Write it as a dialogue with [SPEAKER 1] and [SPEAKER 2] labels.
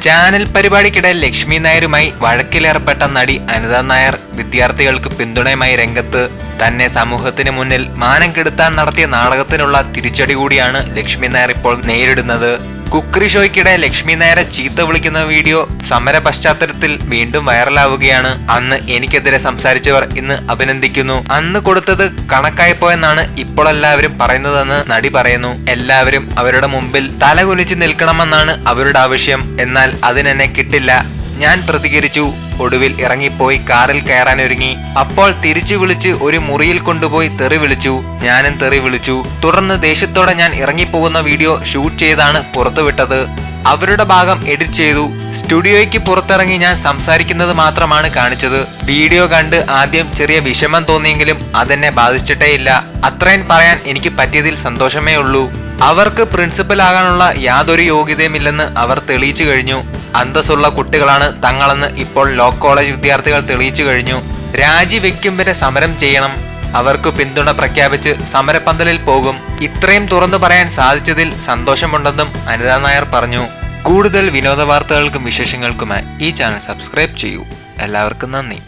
[SPEAKER 1] Channel പരിപാടിക്കിടെ Lakshmi നായരുമായി വഴക്കിലേർപ്പെട്ട നടി അനിത നായർ വിദ്യാർത്ഥികൾക്ക് പിന്തുണയുമായി രംഗത്ത് തന്നെ സമൂഹത്തിന് മുന്നിൽ മാനം കെടുത്താൻ നടത്തിയ നാടകത്തിനുള്ള തിരിച്ചടി കൂടിയാണ് ലക്ഷ്മി നായർ ഇപ്പോൾ നേരിടുന്നത്. കുക്കറി ഷോയ്ക്കിടെ ലക്ഷ്മി നായരെ ചീത്ത വിളിക്കുന്ന വീഡിയോ സമര പശ്ചാത്തലത്തിൽ വീണ്ടും വൈറലാവുകയാണ്. അന്ന് എനിക്കെതിരെ സംസാരിച്ചവർ ഇന്ന് അഭിനന്ദിക്കുന്നു. അന്ന് കൊടുത്തത് കണക്കായിപ്പോയെന്നാണ് ഇപ്പോൾ എല്ലാവരും പറയുന്നതെന്ന് നടി പറയുന്നു. എല്ലാവരും അവരുടെ മുമ്പിൽ തലകുലിച്ച് നിൽക്കണമെന്നാണ് അവരുടെ ആവശ്യം. എന്നാൽ അതിനെന്നെ കിട്ടില്ല. ഞാൻ പ്രതികരിച്ചു. ഒടുവിൽ ഇറങ്ങിപ്പോയി കാറിൽ കയറാനൊരുങ്ങി. അപ്പോൾ തിരിച്ചു വിളിച്ച് ഒരു മുറിയിൽ കൊണ്ടുപോയി തെറി വിളിച്ചു. ഞാനും തെറി വിളിച്ചു. തുടർന്ന് ദേഷ്യത്തോടെ ഞാൻ ഇറങ്ങിപ്പോകുന്ന വീഡിയോ ഷൂട്ട് ചെയ്താണ് പുറത്തുവിട്ടത്. അവരുടെ ഭാഗം എഡിറ്റ് ചെയ്തു. സ്റ്റുഡിയോയ്ക്ക് പുറത്തിറങ്ങി ഞാൻ സംസാരിക്കുന്നത് മാത്രമാണ് കാണിച്ചത്. വീഡിയോ കണ്ട് ആദ്യം ചെറിയ വിഷമം തോന്നിയെങ്കിലും അതെന്നെ ബാധിച്ചിട്ടേയില്ല. അത്രയും പറയാൻ എനിക്ക് പറ്റിയതിൽ സന്തോഷമേ ഉള്ളൂ അവർക്ക് പ്രിൻസിപ്പൽ ആകാനുള്ള യാതൊരു യോഗ്യതയുമില്ലെന്ന് അവർ തെളിയിച്ചു കഴിഞ്ഞു. അന്തസ്സുള്ള കുട്ടികളാണ് തങ്ങളെന്ന് ഇപ്പോൾ ലോ കോളേജ് വിദ്യാർത്ഥികൾ തെളിയിച്ചു കഴിഞ്ഞു. രാജിവെക്കും വരെ സമരം ചെയ്യണം. അവർക്ക് പിന്തുണ പ്രഖ്യാപിച്ച് സമരപ്പന്തലിൽ പോകും. ഇത്രയും തുറന്നു പറയാൻ സാധിച്ചതിൽ സന്തോഷമുണ്ടെന്നും അനിത നായർ പറഞ്ഞു. കൂടുതൽ വിനോദ വാർത്തകൾക്കും വിശേഷങ്ങൾക്കുമായി ഈ ചാനൽ സബ്സ്ക്രൈബ് ചെയ്യൂ. എല്ലാവർക്കും നന്ദി.